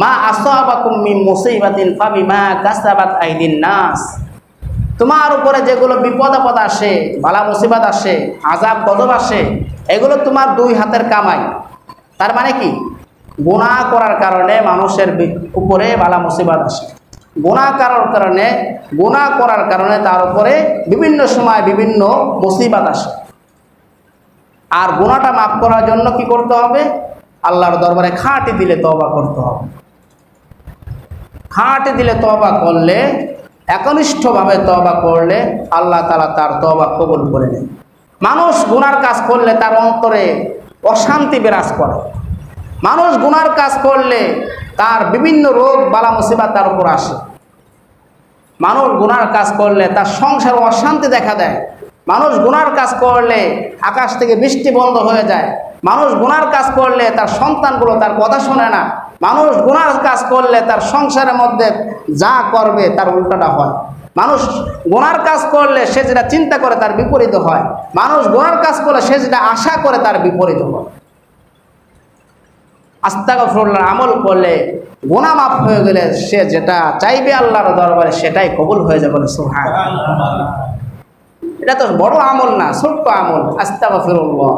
মা আসাবাকুম মিন মুসিবাতিন ফাবিমা কাসাবাত আইদিন নাস। তোমার উপরে যেগুলো বিপদ আপদ আসে ভালা মুসিবাত আসে আজাব গজব আসে, এগুলো তোমার দুই হাতের কামাই। তার মানে কি? গুণা করার কারণে মানুষের উপরে ভালা মুসিবাত আসে। গুণা করার কারণে গুণা করার কারণে তার উপরে বিভিন্ন সময় বিভিন্ন মুসিবাত আসে। আর গুণাটা মাফ করার জন্য কি করতে হবে? আল্লাহর দরবারে খাঁটি দিলে তবা করতে হবে। খাঁটি দিলে তবা করলে, একনিষ্ঠভাবে তবা করলে আল্লাহ তালা তার তবা কবুল করে নেন। মানুষ গুনার কাজ করলে তার অন্তরে অশান্তি বিরাজ করে। মানুষ গুনার কাজ করলে তার বিভিন্ন রোগ, বালা মুসিবাত তার উপর আসে। মানুষ গুনার কাজ করলে তার সংসার অশান্তি দেখা দেয়। মানুষ গুনার কাজ করলে আকাশ থেকে বৃষ্টি বন্ধ হয়ে যায়। মানুষ গুনার কাজ করলে তার সন্তানগুলো তার কথা শোনে না। মানুষ গুনার কাজ করলে তার সংসারের মধ্যে যা করবে তার উল্টাটা হয়। মানুষ গোনার কাজ করলে সে যেটা চিন্তা করে তার বিপরীত হয়। মানুষ গোনার কাজ করলে সে যেটা আশা করে তার বিপরীত হয়। আস্তাগফরুল্লাহ আমল করলে গোনা মাফ হয়ে গেলে সে যেটা চাইবে আল্লাহর দরবারে সেটাই কবুল হয়ে যাবে সুহান এটা তো বড় আমল না, ছোট্ট আমল। আস্তাগফিরুল্লাহ।